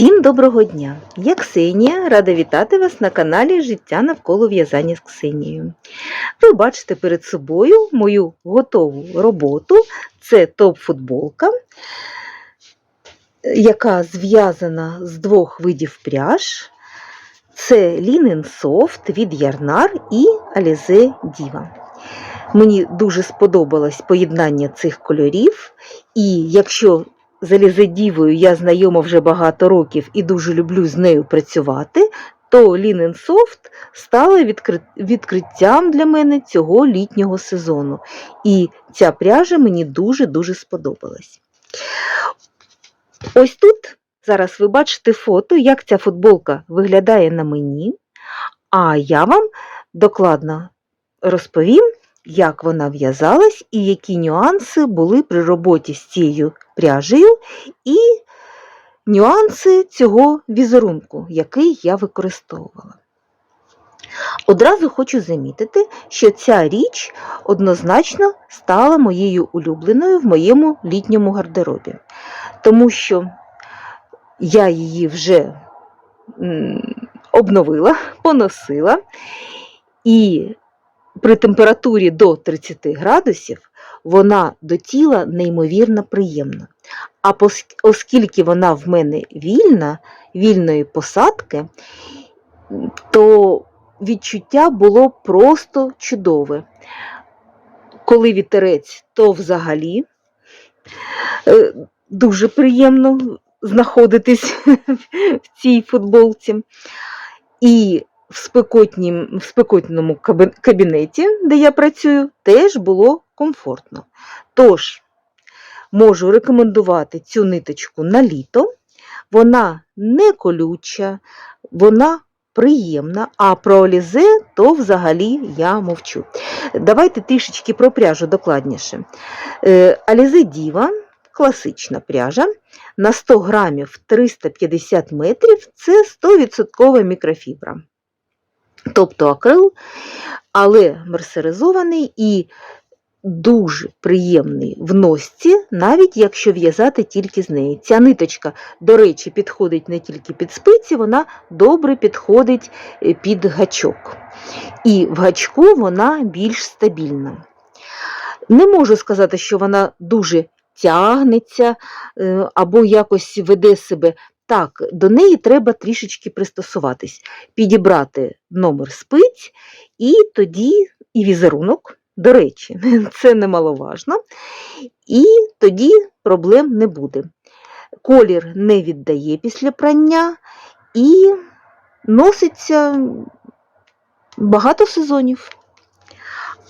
Всім доброго дня! Я Ксенія, рада вітати вас на каналі Життя навколо в'язання з Ксенією. Ви бачите перед собою мою готову роботу. Це топ-футболка, яка зв'язана з двох видів пряж. Це Linen Soft від Ярнар і Alize Diva. Мені дуже сподобалось поєднання цих кольорів, і якщо з Елізадівою я знайома вже багато років і дуже люблю з нею працювати, то Linen стала відкриттям для мене цього літнього сезону. І ця пряжа мені дуже-дуже сподобалась. Ось тут зараз ви бачите фото, як ця футболка виглядає на мені, а я вам докладно розповім, як вона в'язалась і які нюанси були при роботі з цією пряжею, і нюанси цього візерунку, який я використовувала. Одразу хочу замітити, що ця річ однозначно стала моєю улюбленою в моєму літньому гардеробі, тому що я її вже обновила, поносила, і при температурі до 30 градусів вона до тіла неймовірно приємна. А оскільки вона в мене вільна, вільної посадки, то відчуття було просто чудове. Коли вітерець, то взагалі е, дуже приємно знаходитись в цій футболці. І в, спекотнім, в спекотному кабінеті, де я працюю, теж було комфортно. Тож, можу рекомендувати цю ниточку на літо. Вона не колюча, вона приємна, а про олізе то взагалі я мовчу. Давайте трішечки про пряжу докладніше. Е, Алізе Діва, класична пряжа, на 100 грамів 350 метрів це 100% мікрофібра. Тобто акрил, але мерсеризований і дуже приємний в носці, навіть якщо в'язати тільки з неї. Ця ниточка, до речі, підходить не тільки під спиці, вона добре підходить е, під гачок. І в гачку вона більш стабільна. Не можу сказати, що вона дуже тягнеться е, або якось веде себе. Так, до неї треба трішечки пристосуватись, підібрати номер спиць, і тоді і візерунок, до речі, це немаловажно, і тоді проблем не буде. Колір не віддає після прання і носиться багато сезонів.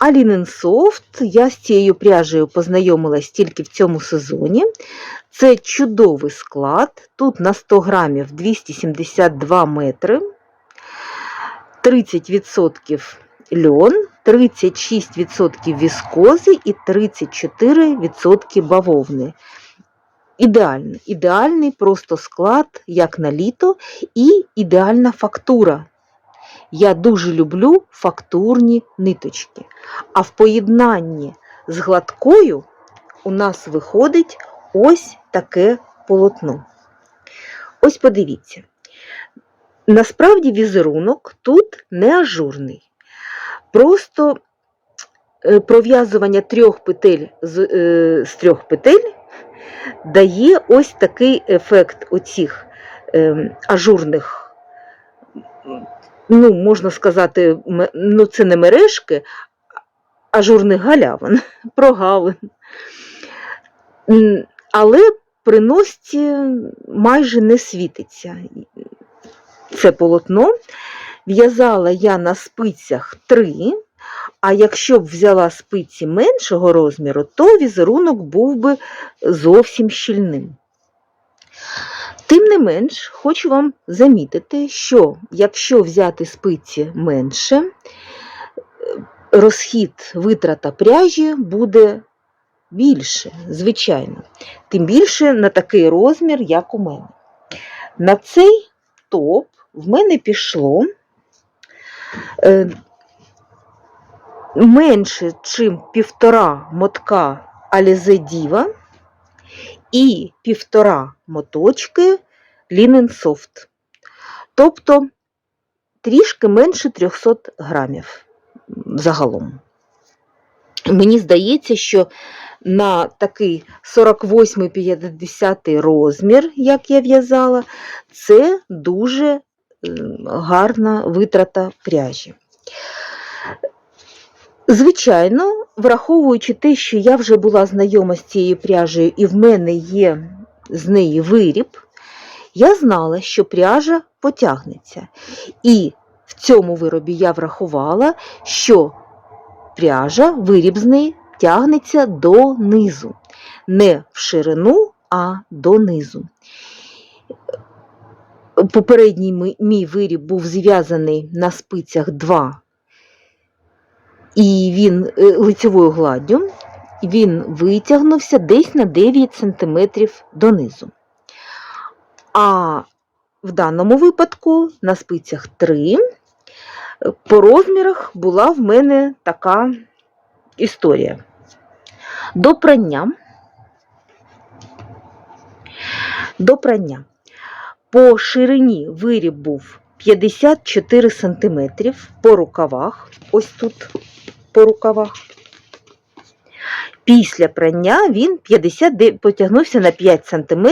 А Linen Soft я з цією пряжею познайомилась тільки в цьому сезоні. Це чудовий склад. Тут на 100 грамів 272 метри, 30% льон, 36% віскози і 34% бавовни. Ідеальний, ідеальний просто склад, як на літо, і ідеальна фактура. Я дуже люблю фактурні ниточки. А в поєднанні з гладкою у нас виходить ось таке полотно. Ось подивіться. Насправді візерунок тут не ажурний. Просто е, пров'язування трьох петель з, е, з трьох петель дає ось такий ефект оцих е, ажурних, ну, можна сказати, ну, це не мережки, ажурних галявин, прогалин. Але при носці майже не світиться це полотно. В'язала я на спицях 3, а якщо б взяла спиці меншого розміру, то візерунок був би зовсім щільним. Тим не менш, хочу вам замітити, що якщо взяти спиці менше, е, розхід витрата пряжі буде більше, звичайно. Тим більше на такий розмір, як у мене. На цей топ в мене пішло е, менше, чим півтора мотка Alize Diva і півтора моточки Linen Soft. Тобто трішки менше 300 грамів загалом. Мені здається, що на такий 48-50 розмір, як я в'язала, це дуже гарна витрата пряжі. Звичайно, враховуючи те, що я вже була знайома з цією пряжею і в мене є з неї виріб, я знала, що пряжа потягнеться. І в цьому виробі я врахувала, що пряжа, виріб з неї тягнеться донизу. Не в ширину, а донизу. Попередній мій виріб був зв'язаний на спицях 2, і він е, лицевою гладдю, він витягнувся десь на 9 см донизу. А в даному випадку на спицях 3 по розмірах була в мене така історія. До прання. До прання. По ширині виріб був 54 см по рукавах, ось тут по рукавах. Після прання він 50, потягнувся на 5 см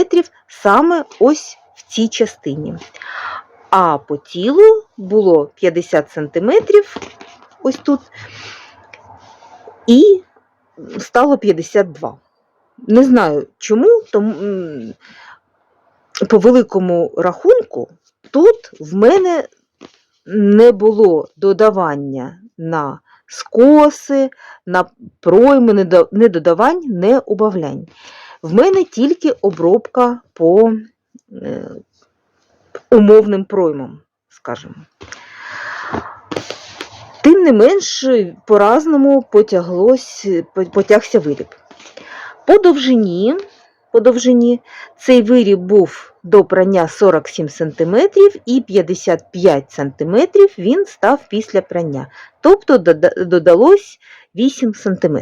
саме ось в цій частині. А по тілу було 50 см ось тут, і стало 52. Не знаю чому, тому по великому рахунку тут в мене не було додавання на скоси, на пройми, не не убавлянь. В мене тільки обробка по е, умовним проймам, скажімо. Тим не менш, по-разному потягся виріб. По довжині, по довжині цей виріб був до прання 47 см і 55 см він став після прання. Тобто додалось 8 см.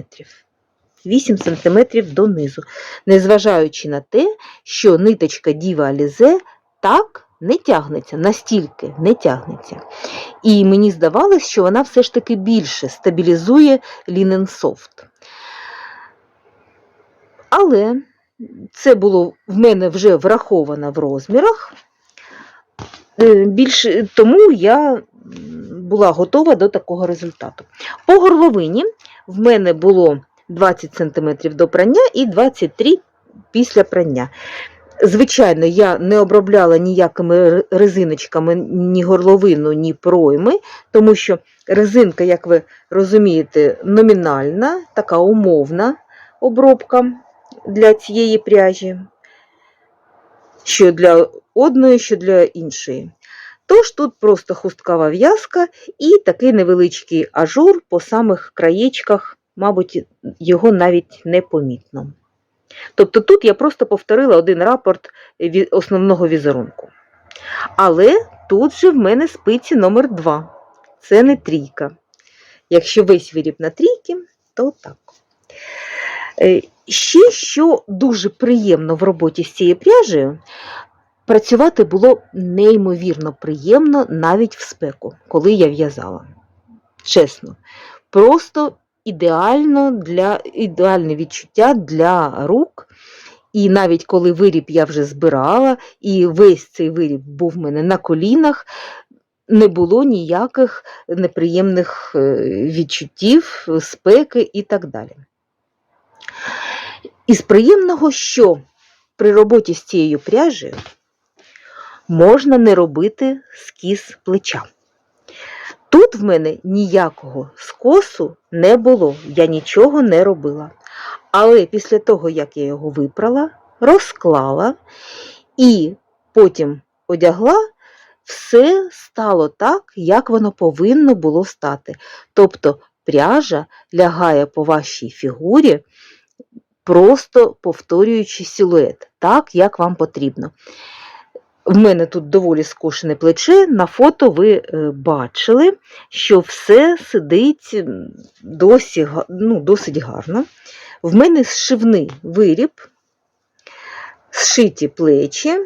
8 см донизу, незважаючи на те, що ниточка Діва Алізе так не тягнеться, настільки не тягнеться. І мені здавалось, що вона все ж таки більше стабілізує Soft. Але це було в мене вже враховано в розмірах. Е, Більше тому я була готова до такого результату. По горловині в мене було 20 см до прання і 23 після прання. Звичайно, я не обробляла ніякими резиночками ні горловину, ні пройми, тому що резинка, як ви розумієте, номінальна, така умовна обробка для цієї пряжі, що для одної, що для іншої. Тож тут просто хусткава в'язка і такий невеличкий ажур по самих краєчках, мабуть, його навіть не помітно. Тобто тут я просто повторила один рапорт основного візерунку. Але тут же в мене спиці номер 2 Це не трійка. Якщо весь виріб на трійки, то так. Е, Ще що дуже приємно в роботі з цією пряжею, працювати було неймовірно приємно навіть в спеку, коли я в'язала. Чесно, просто ідеально для, ідеальне відчуття для рук. І навіть коли виріб я вже збирала, і весь цей виріб був в мене на колінах, не було ніяких неприємних е, відчуттів, спеки і так далі. Із приємного, що при роботі з цією пряжею можна не робити скіз плеча. Тут в мене ніякого скосу не було, я нічого не робила. Але після того, як я його випрала, розклала і потім одягла, все стало так, як воно повинно було стати. Тобто пряжа лягає по вашій фігурі, просто повторюючи силует, так, як вам потрібно. В мене тут доволі скошене плече. На фото ви е, бачили, що все сидить досі, ну, досить гарно. В мене зшивний виріб, зшиті плечі,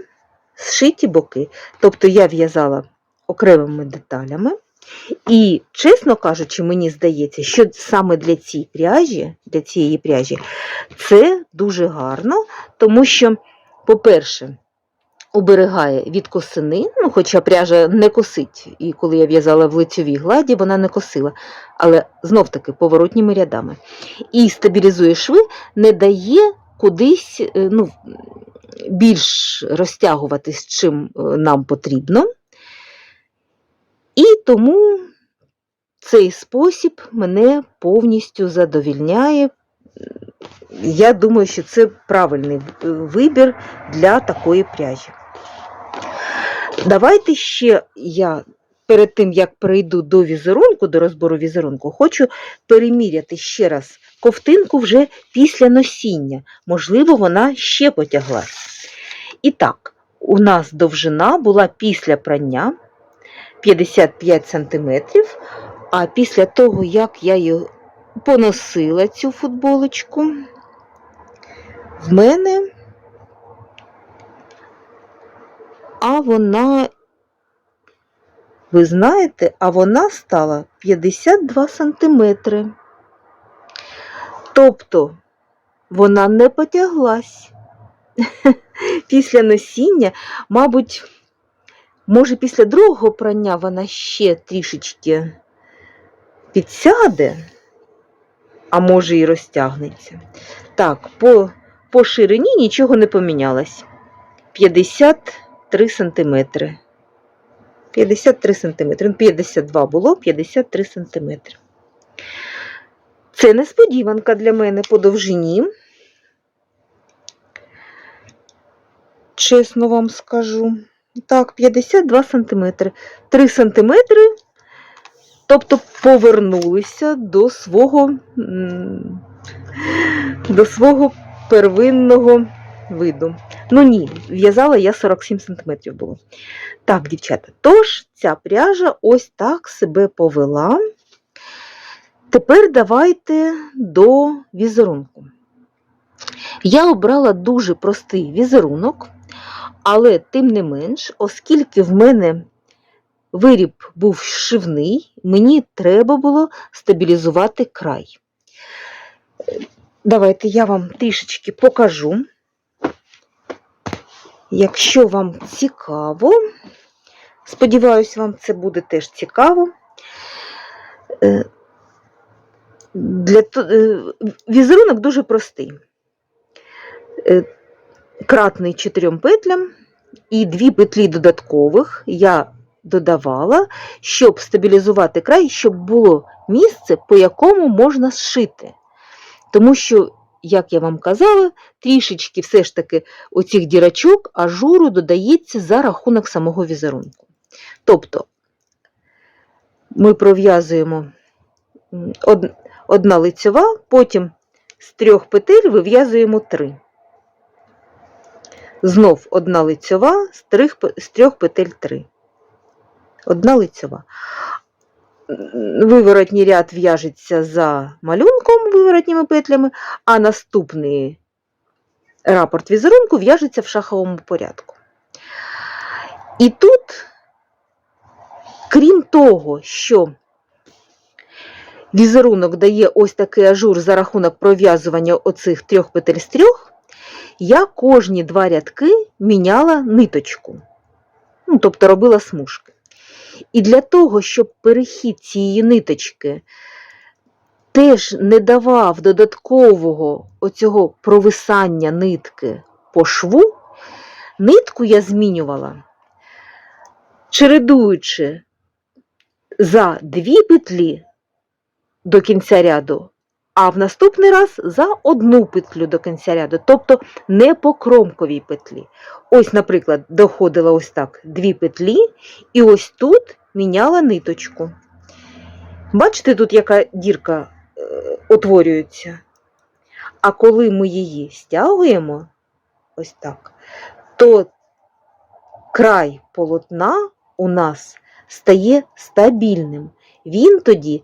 зшиті боки. Тобто я в'язала окремими деталями. І, чесно кажучи, мені здається, що саме для цієї пряжі, для цієї пряжі це дуже гарно, тому що, по-перше, оберігає від косини, ну, хоча пряжа не косить, і коли я в'язала в лицьовій гладі, вона не косила, але знов-таки поворотніми рядами. І стабілізує шви, не дає кудись е, ну, більш розтягуватись, чим е, нам потрібно. І тому цей спосіб мене повністю задовільняє. Я думаю, що це правильний е, вибір для такої пряжі. Давайте ще я перед тим, як перейду до візерунку, до розбору візерунку, хочу переміряти ще раз ковтинку вже після носіння. Можливо, вона ще потяглась. І так, у нас довжина була після прання 55 см, а після того, як я її поносила цю футболочку, в мене а вона, ви знаєте, а вона стала 52 сантиметри. Тобто вона не потяглась. Після носіння, мабуть, може, після другого прання вона ще трішечки підсяде, а може і розтягнеться. Так, по, по ширині нічого не помінялось. 53 сантиметри. 53 сантиметри. Ну, 52 було, 53 сантиметри. Це несподіванка для мене по довжині. Чесно вам скажу. Так, 52 сантиметри. 3 сантиметри, тобто повернулися до свого, до свого первинного виду. Ну ні, в'язала я 47 сантиметрів було. Так, дівчата, тож ця пряжа ось так себе повела. Тепер давайте до візерунку. Я обрала дуже простий візерунок, але тим не менш, оскільки в мене виріб був шивний, мені треба було стабілізувати край. Давайте я вам трішечки покажу. Якщо вам цікаво, сподіваюся, вам це буде теж цікаво. Е, Для, е, візерунок дуже простий. Кратний чотирьом петлям і дві петлі додаткових я додавала, щоб стабілізувати край, щоб було місце, по якому можна зшити. Тому що, як я вам казала, трішечки все ж таки оцих дірочок ажуру додається за рахунок самого візерунку. Тобто ми пров'язуємо одна лицьова, потім з трьох петель вив'язуємо три. Знов одна лицьова, з трьох, з трьох петель три. Одна лицьова. Виворотній ряд в'яжеться за малюнком виворотніми петлями, а наступний рапорт візерунку в'яжеться в шаховому порядку. І тут, крім того, що візерунок дає ось такий ажур за рахунок пров'язування оцих трьох петель з трьох, я кожні два рядки міняла ниточку, ну, тобто робила смужки. І для того, щоб перехід цієї ниточки теж не давав додаткового оцього провисання нитки по шву, нитку я змінювала, чередуючи за дві петлі до кінця ряду, а в наступний раз за одну петлю до кінця ряду, тобто не по кромковій петлі. Ось, наприклад, доходила ось так дві петлі, і ось тут міняла ниточку. Бачите, тут яка дірка е, утворюється. А коли ми її стягуємо, ось так, то край полотна у нас стає стабільним. Він тоді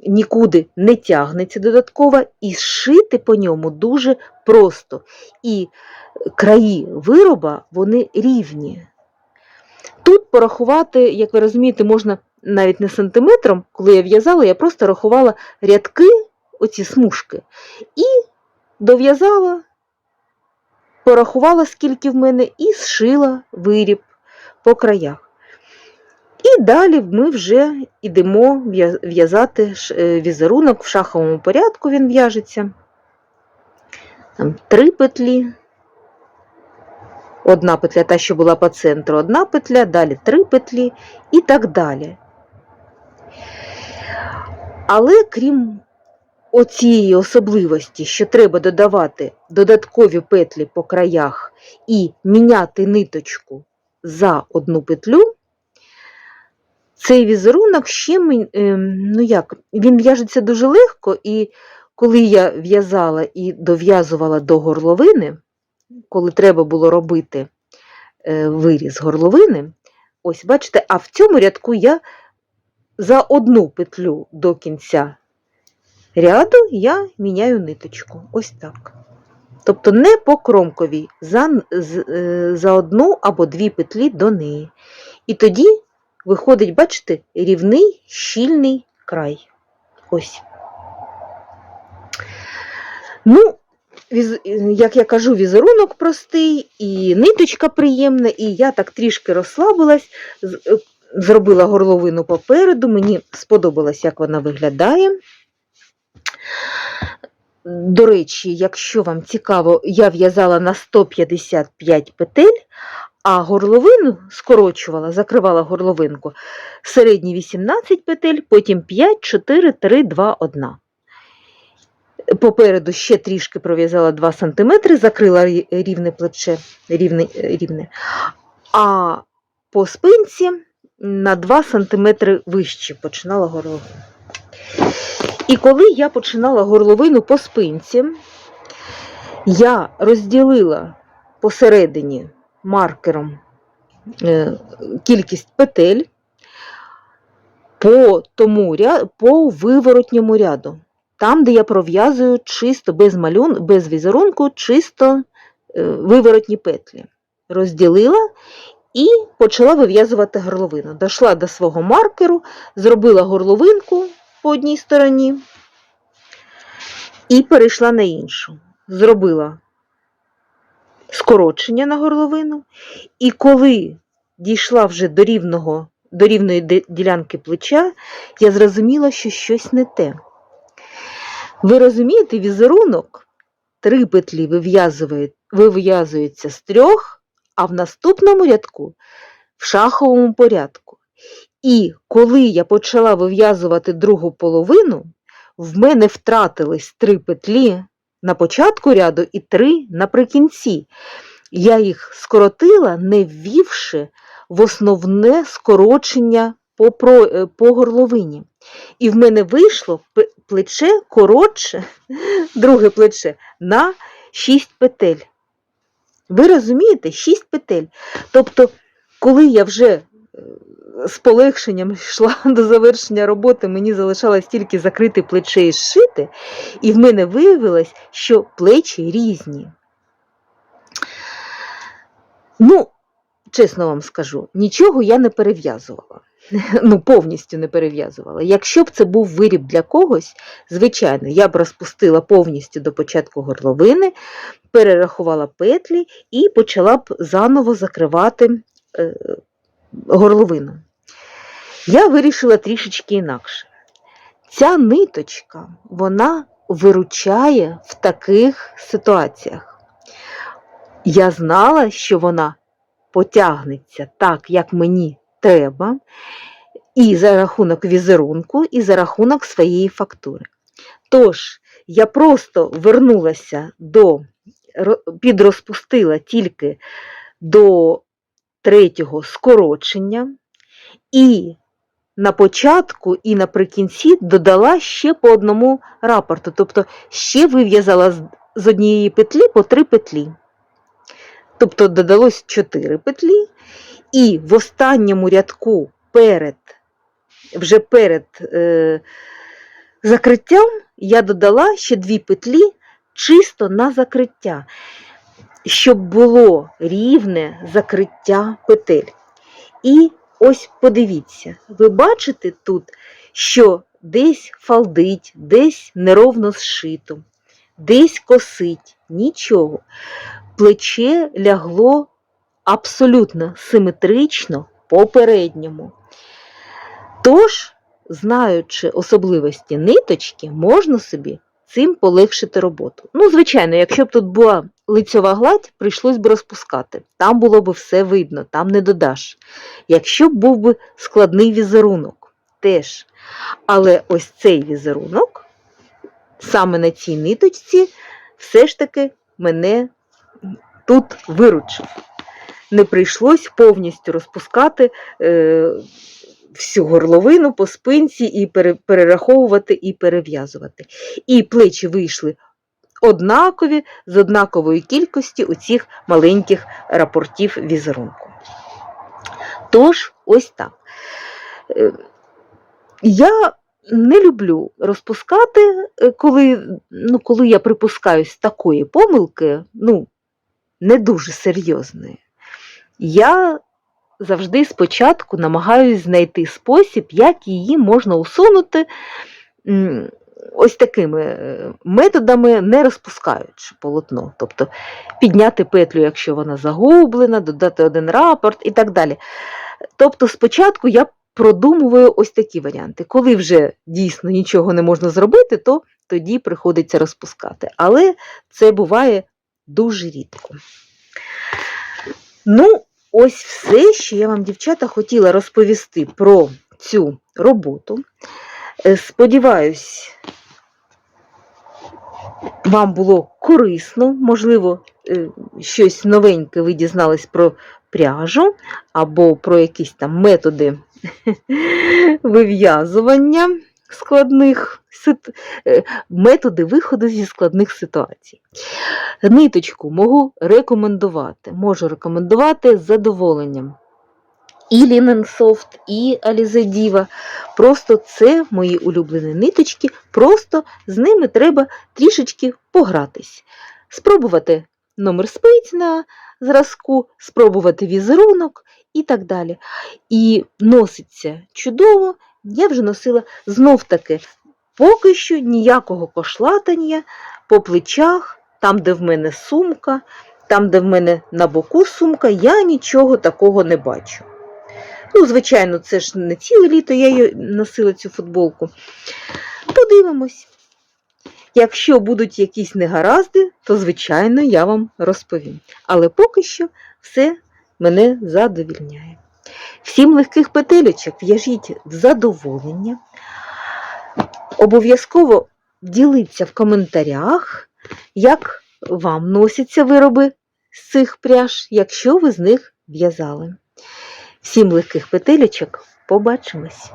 нікуди не тягнеться додатково, і зшити по ньому дуже просто. І краї вироба вони рівні. Тут порахувати, як ви розумієте, можна навіть не сантиметром, коли я в'язала, я просто рахувала рядки, оці смужки, і дов'язала, порахувала, скільки в мене, і зшила виріб по краях. І далі ми вже йдемо в'язати е, візерунок в шаховому порядку, він в'яжеться. Там три петлі. Одна петля, та, що була по центру, одна петля, далі три петлі і так далі. Але крім оцієї особливості, що треба додавати додаткові петлі по краях і міняти ниточку за одну петлю, цей візерунок ще ем, ну як, він в'яжеться дуже легко, і коли я в'язала і дов'язувала до горловини, коли треба було робити е, виріз горловини, ось бачите, а в цьому рядку я за одну петлю до кінця ряду я міняю ниточку. Ось так. Тобто не по кромковій, за, е, за одну або дві петлі до неї. І тоді виходить, бачите, рівний щільний край. Ось. Ну, як я кажу, візерунок простий, і ниточка приємна, і я так трішки розслабилась, е, зробила горловину попереду, мені сподобалось, як вона виглядає. До речі, якщо вам цікаво, я в'язала на 155 петель, а горловину скорочувала, закривала горловинку середні 18 петель, потім 5, 4, 3, 2, 1. Попереду ще трішки пров'язала 2 см, закрила рівне плече, рівне, рівне. а по спинці на 2 см вище починала горловину. І коли я починала горловину по спинці, я розділила посередині маркером е, кількість петель по, тому, по виворотньому ряду. Там, де я пров'язую чисто без малюн, без візерунку, чисто е, виворотні петлі. Розділила і почала вив'язувати горловину. Дійшла до свого маркеру, зробила горловинку по одній стороні і перейшла на іншу. Зробила скорочення на горловину, і коли дійшла вже до рівного, до рівної ділянки плеча, я зрозуміла, що щось не те. Ви розумієте, візерунок три петлі вив'язується з трьох, а в наступному рядку в шаховому порядку. І коли я почала вив'язувати другу половину, в мене втратились три петлі на початку ряду і три наприкінці. Я їх скоротила, не ввівши в основне скорочення по, е, по горловині. І в мене вийшло плече коротше, друге плече, на 6 петель. Ви розумієте, 6 петель. Тобто, коли я вже е, з полегшенням йшла до завершення роботи, мені залишалось тільки закрити плече і зшити, і в мене виявилось, що плечі різні. Ну, чесно вам скажу, нічого я не перев'язувала. Ну, повністю не перев'язувала. Якщо б це був виріб для когось, звичайно, я б розпустила повністю до початку горловини, перерахувала петлі і почала б заново закривати е, горловину. Я вирішила трішечки інакше. Ця ниточка, вона виручає в таких ситуаціях. Я знала, що вона потягнеться так, як мені треба, і за рахунок візерунку, і за рахунок своєї фактури. Тож, я просто вернулася до, підрозпустила тільки до третього скорочення, і на початку і наприкінці додала ще по одному рапорту, тобто ще вив'язала з- однієї петлі по три петлі. Тобто додалось 4 петлі, і в останньому рядку перед, вже перед е, закриттям я додала ще дві петлі чисто на закриття, щоб було рівне закриття петель. І ось подивіться, ви бачите тут, що десь фалдить, десь неровно зшито, десь косить, нічого. Плече лягло абсолютно симетрично попередньому. Тож, знаючи особливості ниточки, можна собі цим полегшити роботу. Ну, звичайно, якщо б тут була лицьова гладь, прийшлось б розпускати. Там було б все видно, там не додаш. Якщо б був би складний візерунок, теж. Але ось цей візерунок, саме на цій ниточці, все ж таки мене тут виручив. Не прийшлось повністю розпускати е, всю горловину по спинці і перераховувати і перев'язувати. І плечі вийшли однакові з однакової кількості оцих маленьких рапортів візерунку. Тож, ось так. Е, Я не люблю розпускати, е, коли, ну, коли я припускаюсь такої помилки, ну, не дуже серйозної. Я завжди спочатку намагаюсь знайти спосіб, як її можна усунути ось такими е, методами, не розпускаючи полотно. Тобто підняти петлю, якщо вона загублена, додати один рапорт і так далі. Тобто, спочатку я продумую ось такі варіанти. Коли вже дійсно нічого не можна зробити, то тоді приходиться розпускати. Але це буває дуже рідко. Ну, ось все, що я вам, дівчата, хотіла розповісти про цю роботу. Е, Сподіваюсь, вам було корисно, можливо, е, щось новеньке ви дізнались про пряжу або про якісь там методи вив'язування складних е, методи виходу зі складних ситуацій. Ниточку можу рекомендувати. Можу рекомендувати з задоволенням. І Soft, і Diva. Просто це мої улюблені ниточки, просто з ними треба трішечки погратись. Спробувати номер спиць на зразку, спробувати візерунок і так далі. І носиться чудово, я вже носила знов таки поки що ніякого кошлатання по плечах, там, де в мене сумка, там, де в мене на боку сумка, я нічого такого не бачу. Ну, звичайно, це ж не ціле літо я її носила цю футболку. Подивимось. Якщо будуть якісь негаразди, то, звичайно, я вам розповім. Але поки що все мене задовільняє. Всім легких петелечок в'яжіть в задоволення. Обов'язково діліться в коментарях, як вам носяться вироби з цих пряж, якщо ви з них в'язали. Всім легких петелечок, побачимось!